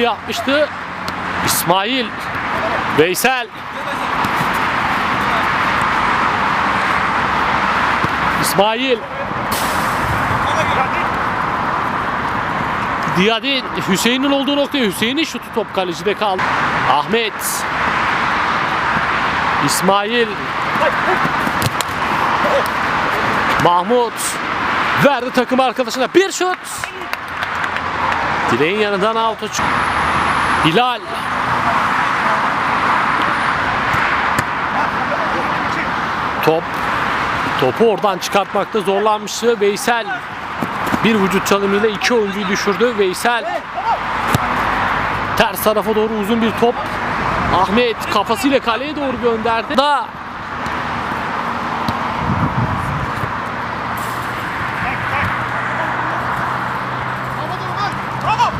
Baskı yapmıştı. İsmail, Veysel. İsmail. Diyadin Hüseyin'in olduğu noktaya Hüseyin'in şutu top kalecide kaldı. Ahmet. İsmail. Mahmut. Verdi takım arkadaşına bir şut. Direğin yanından out uç. Bilal. Top. Topu oradan çıkartmakta zorlanmıştı. Veysel bir vücut çalımıyla iki oyuncuyu düşürdü. Veysel ters tarafa doğru uzun bir top. Ahmet kafasıyla kaleye doğru gönderdi. Da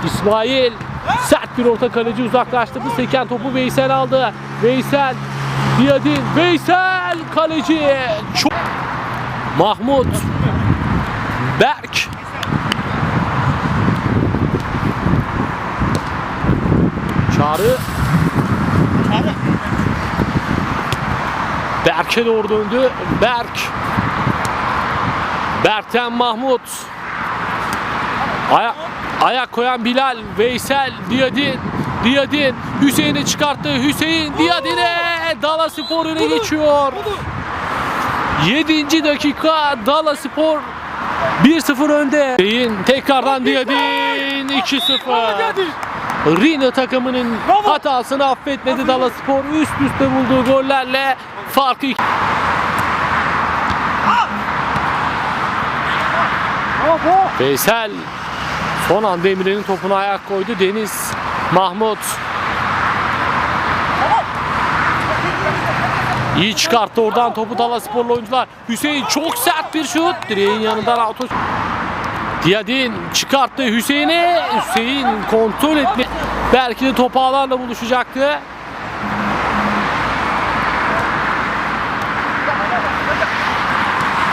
İsmail sert bir orta kaleci uzaklaştırdı. Seken topu Veysel aldı. Veysel Diyadin Veysel kaleci çok Mahmut Berk Çağrı Berk'e doğru döndü. Berk Berk'ten Mahmut Ayak, ayak koyan Bilal, Veysel, Diyadin, Diyadin Hüseyin'i çıkarttı. Hüseyin Diyadin'e Dala Spor öne geçiyor. 7. dakika Dala Spor 1-0 önde. Hüseyin tekrardan Diyadin 2-0. Rino takımının hatasını affetmedi Dala Spor. Üst üste bulduğu gollerle farkı Veysel son anda Emre'nin topuna ayak koydu. Deniz Mahmut İyi çıkarttı oradan topu Dala Sporlu oyuncular. Hüseyin çok sert bir şut. Direğin yanından auto. Diyadin çıkarttı Hüseyin'i. Hüseyin kontrol etme. Belki de topu ağlarla buluşacaktı.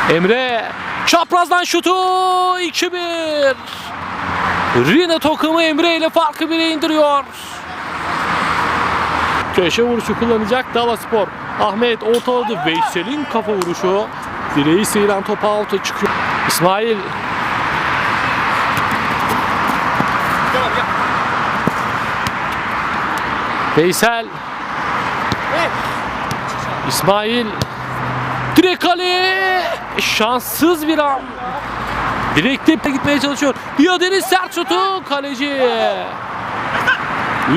Emre çaprazdan şutu 2-1. Rina takımı Emre ile farkı bire indiriyor. Köşe vuruşu kullanacak Dalaspor. Ahmet ortaladı. Veysel'in kafa vuruşu. Direği sıyıran top alta çıkıyor. İsmail. Veysel. İsmail. Direkt kale. Şanssız bir an. Direkte gitmeye çalışıyor. Diyadeniz sert şutu. Kaleci.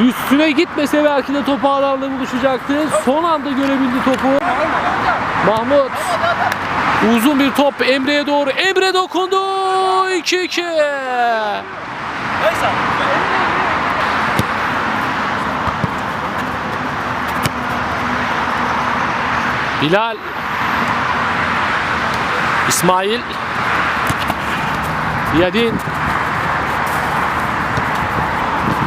Üstüne gitmese belki de topu ağlarla buluşacaktı. Son anda görebildi topu. Mahmut. Uzun bir top Emre'ye doğru. Emre dokundu. 2-2. Bilal. İsmail. Yadin.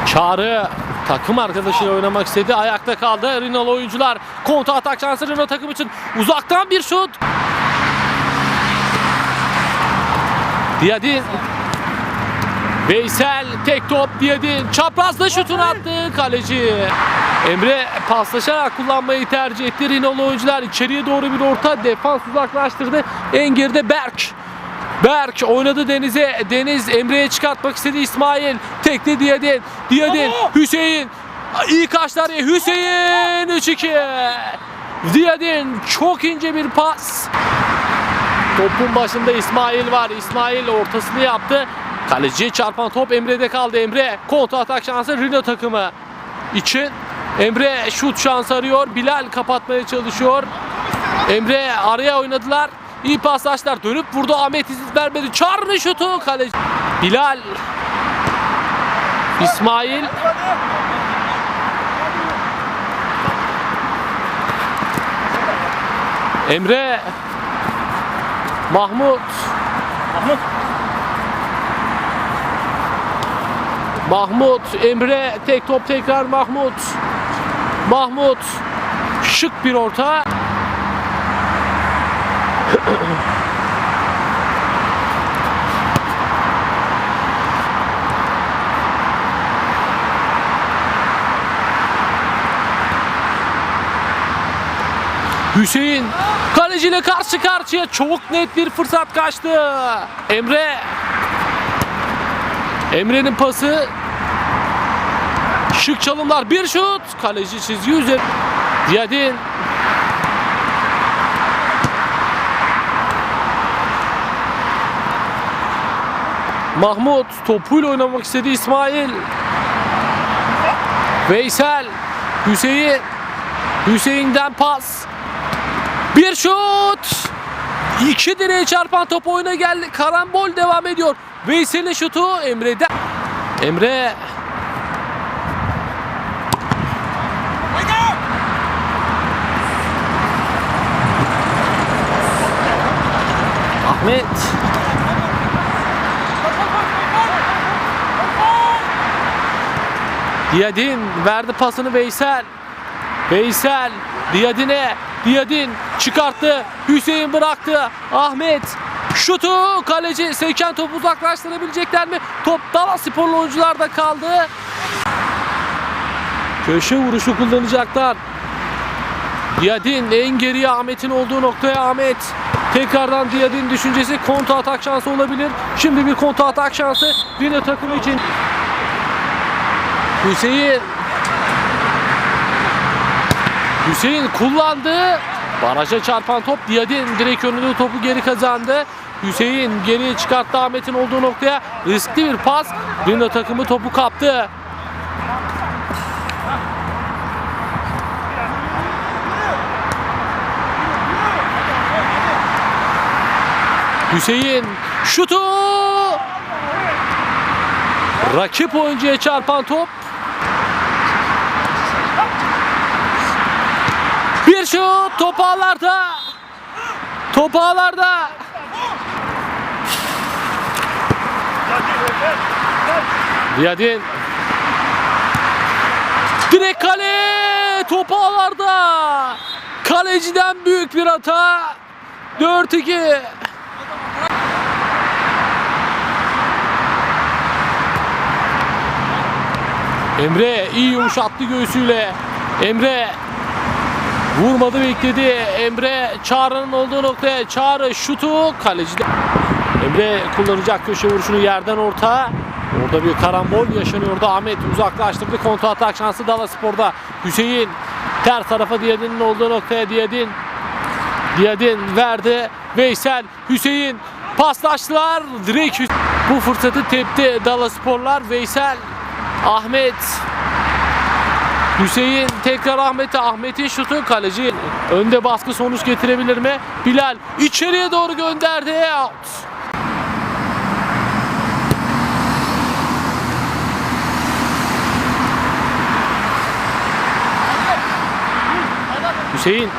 Çağrı takım arkadaşıyla oynamak istedi. Ayakta kaldı. Rinal oyuncular. Kontra atak şansı Rino takım için. Uzaktan bir şut. Diyadin. Veysel tek top Diyadin. Çaprazda şutunu attı kaleci. Emre paslaşarak kullanmayı tercih etti. Rinal oyuncular içeriye doğru bir orta defans uzaklaştırdı. En geride Berk. Berk oynadı Deniz'e. Deniz Emre'ye çıkartmak istedi İsmail. Tekli Diyadin. Diyadin. Hüseyin. İyi kaçlar ya. Hüseyin 3-2. Diyadin çok ince bir pas. Topun başında İsmail var. İsmail ortasını yaptı. Kaleciye çarpan top Emre'de kaldı. Emre kontra atak şansı Rino takımı için. Emre şut şansı arıyor. Bilal kapatmaya çalışıyor. Emre araya oynadılar. İyi paslaşlar. Dönüp vurdu. Ahmet izin vermedi. Çarnı şutu kaleci. Bilal. İsmail. Emre. Mahmut. Mahmut. Mahmut. Emre. Tek top tekrar Mahmut. Mahmut. Şık bir orta. Hüseyin kaleciyle karşı karşıya çok net bir fırsat kaçtı. Emre. Emre'nin pası. Şık çalımlar bir şut. Kaleci çizgi üzeri. Ziyadin. Mahmut topuyla oynamak istedi İsmail. Veysel Hüseyin Hüseyin'den pas. Bir şut. İki direğe çarpan top oyuna geldi. Karambol devam ediyor. Veysel'in şutu Emre'den Emre. Ahmet Diyadin verdi pasını Veysel. Veysel Diyadin'e. Diyadin çıkarttı. Hüseyin bıraktı. Ahmet şutu kaleci seken topu uzaklaştırabilecekler mi? Top Dallas sporlu oyuncularda kaldı. Köşe vuruşu kullanacaklar. Diyadin en geriye Ahmet'in olduğu noktaya Ahmet. Tekrardan Diyadin düşüncesi kontra atak şansı olabilir. Şimdi bir kontra atak şansı Rino takımı için. Hüseyin Hüseyin kullandı. Baraja çarpan top Diyadin direkt önünde topu geri kazandı. Hüseyin geriye çıkarttı Ahmet'in olduğu noktaya. Riskli bir pas. Rino takımı topu kaptı. Hüseyin şutu rakip oyuncuya çarpan top bir şut top ağlarda top ağlarda Diyadin direkt kale top ağlarda kaleciden büyük bir hata. 4-2 Emre iyi yumuşattı göğsüyle. Emre vurmadı bekledi. Emre Çağrı'nın olduğu noktaya Çağrı şutu kaleci. Emre kullanacak köşe vuruşunu yerden orta. Orada bir karambol yaşanıyordu. Ahmet uzaklaştırdı. Kontra atak şansı Dallas Spor'da. Hüseyin ters tarafa Diyadin'in olduğu noktaya Diyadin. Diyadin verdi. Veysel, Hüseyin paslaştılar. Direkt bu fırsatı tepti Dallas Sporlar. Veysel Ahmet Hüseyin tekrar Ahmet'e Ahmet'in şutu kaleci önde baskı sonuç getirebilir mi? Bilal içeriye doğru gönderdi. Out. Hüseyin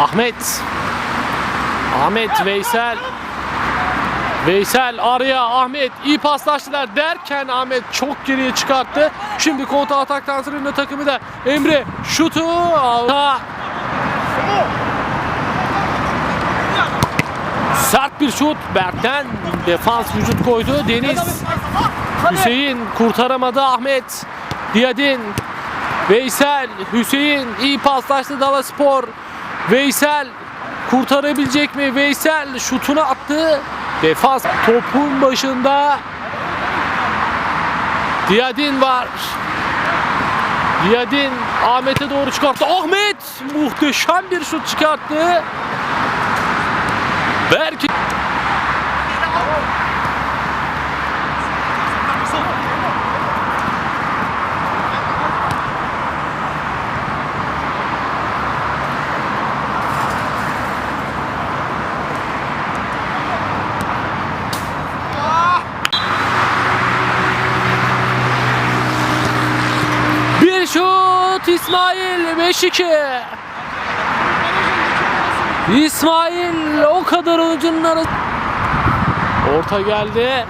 Ahmet Ahmet Veysel Veysel araya Ahmet iyi paslaştılar derken Ahmet çok geriye çıkarttı. Şimdi kontra ataktan sonra takımı da Emre şutu alta. Sert bir şut Berk'ten defans vücut koydu. Deniz Hüseyin kurtaramadı Ahmet. Diyadin Veysel Hüseyin iyi paslaştı Dalaspor. Veysel kurtarabilecek mi? Veysel şutunu attı. Defans topun başında Diyadin var. Diyadin Ahmet'e doğru çıkarttı. Ahmet muhteşem bir şut çıkarttı. Belki bir şut İsmail 5-2. İsmail o kadar oyuncunun. Orta geldi.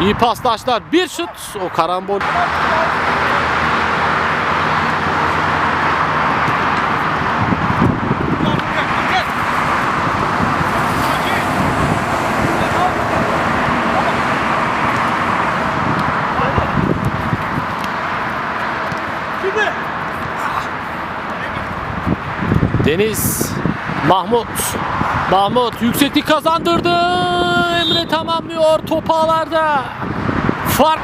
İyi paslaşlar. Bir şut. O karambol. Deniz Mahmut. Mahmut yükseklik kazandırdı. Emre tamamlıyor top ağlarda. Fark.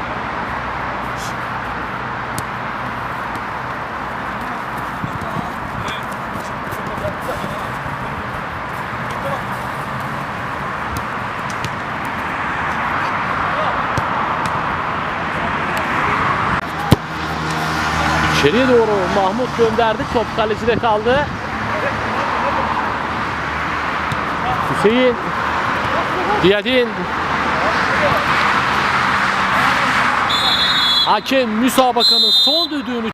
İçeriye doğru Mahmut gönderdi. Top kalecide kaldı. Hüseyin. Diyadin. Hakem müsabakanın son düdüğünü